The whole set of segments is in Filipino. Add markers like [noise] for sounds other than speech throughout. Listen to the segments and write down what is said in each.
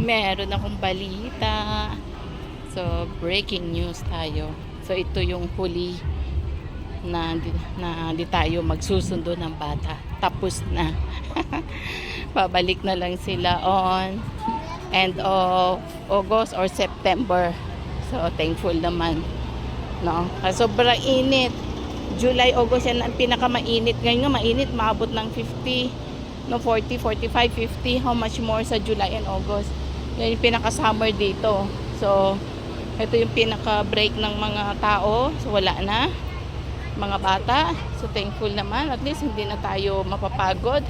meron akong balita. So, breaking news tayo. So, ito yung huli na, na di tayo magsusundo ng bata. Tapos na. [laughs] Pabalik na lang sila on end of August or September. So, thankful naman. No? Kasi sobrang init. July, August yan ang pinakamainit. Ngayon nga mainit, maabot ng 50, no 40, 45, 50. How much more sa July and August? Yan yung pinaka-summer dito. So, ito yung pinaka-break ng mga tao. So, wala na. Mga bata. So, thankful naman. At least hindi na tayo mapapagod.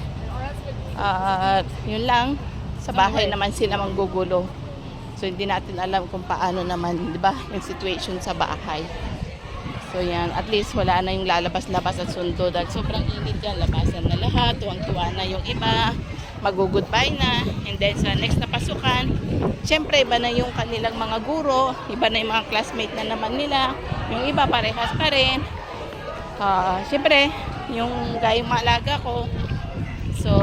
At yun lang. Sa bahay naman sila manggugulo. So, hindi natin alam kung paano naman, di ba, yung situation sa bahay. So, yan. At least wala na yung lalabas-labas at sundo. Dahil sobrang init yan. Labasan na lahat. Tuwang-tuwa na yung iba. Mag-goodbye na. And then, sa next na pasukan, syempre, iba na yung kanilang mga guro. Iba na yung mga classmate na naman nila. Yung iba, parehas pa rin. Ah, syempre, yung gayong maalaga ko, So,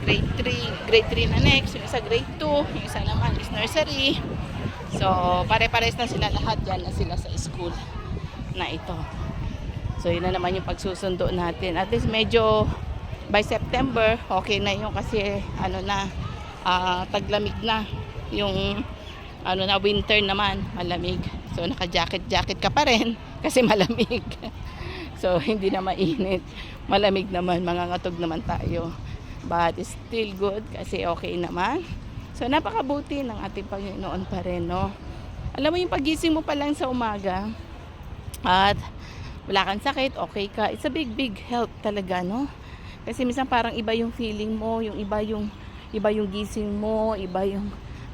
grade 3, grade 3 na next, yung isa grade 2, yung isa naman is nursery. So, pare-pares na sila lahat yan na sila sa school na ito. So, yun na naman yung pagsusundo natin. At least medyo by September, okay na yun kasi ano na, ah, taglamig na. Yung ano na, winter naman, malamig. So, naka-jacket-jacket ka pa rin [laughs] kasi malamig. [laughs] So, hindi na mainit. Malamig naman, mangangatog naman tayo. But still good kasi okay naman. So, napakabuti ng ating Panginoon pa rin, no? Alam mo yung pagising mo pa lang sa umaga at wala kang sakit, okay ka. It's a big, big help talaga, no? Kasi minsan parang iba yung feeling mo, yung iba yung iba yung gising mo, iba yung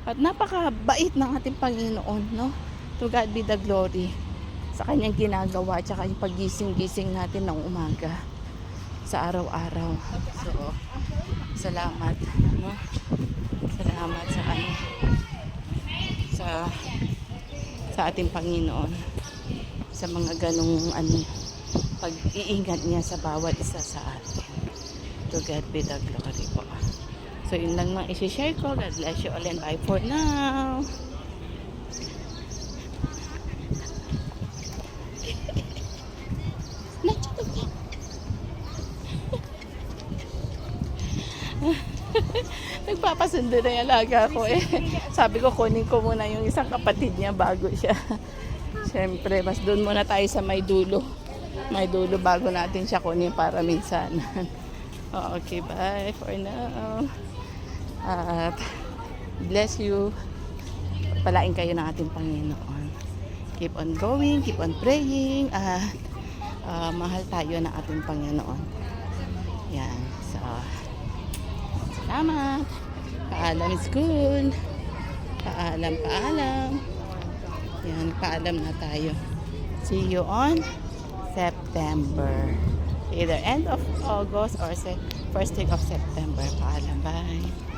at napakabait ng ating Panginoon, no? To God be the glory sa kanyang ginagawa tsaka yung pagising-gising natin ng umaga sa araw-araw. So, salamat. No? Salamat sa kanya. Sa sa ating Panginoon sa mga ganong ano, pag-iingat niya sa bawat isa sa atin. To God be the glory po. So, yun lang mga isi-share ko. God bless you all and bye for now. [laughs] Nagpapasundo na yung alaga ko eh. Sabi ko kunin ko muna yung isang kapatid niya bago siya. [laughs] Siyempre, mas doon muna tayo sa may dulo. May dulo bago natin siya kunin para minsan. [laughs] okay, bye for now. At bless you. Palain kayo ng ating Panginoon. Keep on going, keep on praying. At ah, mahal tayo ng ating Panginoon. Yan. So, Salamat. Paalam school. Paalam, paalam. Yan, paalam na tayo. See you on September. Either end of August or first week of September. Paalam, bye.